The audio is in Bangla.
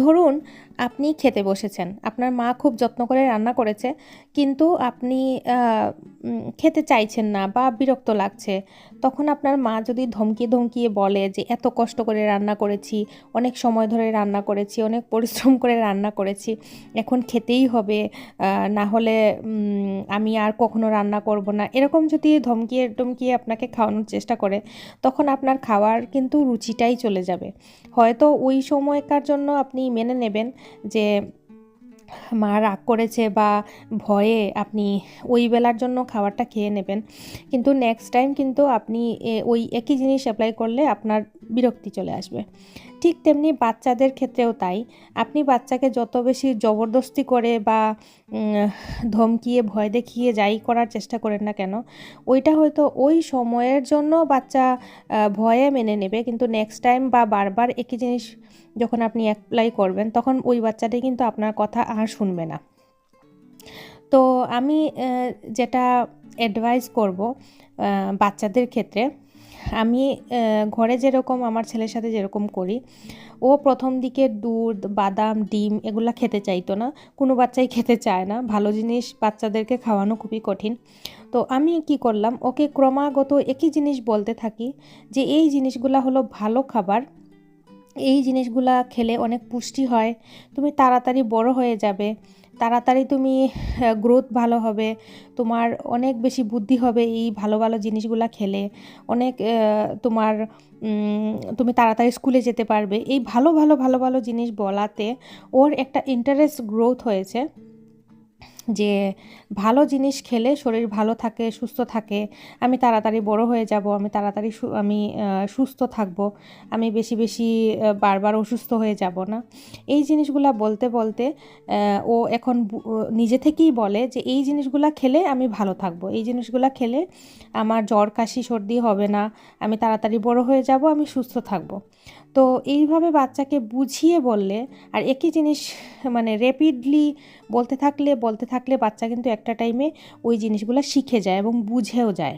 ধরুন, আপনি খেতে বসেছেন। আপনার মা খুব যত্ন করে রান্না করেছে, কিন্তু আপনি খেতে চাইছেন না বা বিরক্ত লাগছে, তখন আপনার মা যদি ধমকিয়ে ধমকিয়ে বলে যে, এত কষ্ট করে রান্না করেছি, অনেক সময় ধরে রান্না করেছি, অনেক পরিশ্রম করে রান্না করেছি, এখন খেতেই হবে না হলে আমি আর কখনো রান্না করব না। এরকম যদি ধমকিয়ে টমকিয়ে আপনাকে খাওয়ানোর চেষ্টা করে, তখন আপনার খাওয়ার কিন্তু রুচিটাই চলে যাবে। হয়তো ওই সময়কার জন্য আপনি মেনে নেবেন যে মা রাগ করেছে বা ভয়ে আপনি ওই বেলার জন্য খাবারটা খেয়ে নেবেন। কিন্তু নেক্সট টাইম কিন্তু আপনি ওই একই জিনিস অ্যাপ্লাই করলে আপনার বিরক্তি চলে আসবে। ঠিক তেমনি বাচ্চাদের ক্ষেত্রেও তাই। আপনি বাচ্চাকে যত বেশি জবরদস্তি করে বা ধমকিয়ে, ভয় দেখিয়ে যাই করার চেষ্টা করেন না কেন, ওইটা হয়তো ওই সময়ের জন্য বাচ্চা ভয়ে মেনে নেবে। কিন্তু নেক্সট টাইম বা বারবার একই জিনিস যখন আপনি অ্যাপ্লাই করবেন, তখন ওই বাচ্চাটাই কিন্তু আপনার কথা আর শুনবে না। তো আমি যেটা অ্যাডভাইস করব বাচ্চাদের ক্ষেত্রে আমি ঘরে যেরকম, আমার ছেলের সাথে যেরকম করি, ও প্রথম দিকে দুধ, বাদাম, ডিম এগুলো খেতে চাইতো না। কোনো বাচ্চাই খেতে চায় না। ভালো জিনিস বাচ্চাদেরকে খাওয়ানো খুবই কঠিন। তো আমি কি করলাম, ওকে ক্রমাগত একই জিনিস বলতে থাকি যে, এই জিনিসগুলো হলো ভালো খাবার। এই জিনিসগুলা খেলে অনেক পুষ্টি হয়। তুমি তাড়াতাড়ি বড় হয়ে যাবে। তাড়াতাড়ি তুমি গ্রোথ ভালো হবে। তোমার অনেক বেশি বুদ্ধি হবে এই ভালো ভালো জিনিসগুলা খেলে। অনেক তোমার তুমি তাড়াতাড়ি স্কুলে যেতে পারবে। এই ভালো ভালো ভালো ভালো জিনিস বলাতে ওর একটা ইন্টারেস্ট গ্রোথ হয়েছে। যে ভালো জিনিস খেলে শরীর ভালো থাকে, সুস্থ থাকে, আমি তাড়াতাড়ি বড় হয়ে যাব, আমি তাড়াতাড়ি আমি সুস্থ থাকব, আমি বেশি বেশি বারবার অসুস্থ হয়ে যাব না। এই জিনিসগুলা বলতে বলতে ও এখন নিজে থেকেই বলে যে এই জিনিসগুলা খেলে আমি ভালো থাকব। এই জিনিসগুলা খেলে আমার জ্বর, কাশি, সর্দি হবে না, আমি তাড়াতাড়ি বড় হয়ে যাব, আমি সুস্থ থাকব। তো এইভাবে বাচ্চাকে বুঝিয়ে বললে, আর একই জিনিস মানে র্যাপিডলি বলতে থাকলে, বলতে থাকলে বাচ্চা কিন্তু একটা টাইমে ওই জিনিসগুলো শিখে যায় এবং বুঝেও যায়।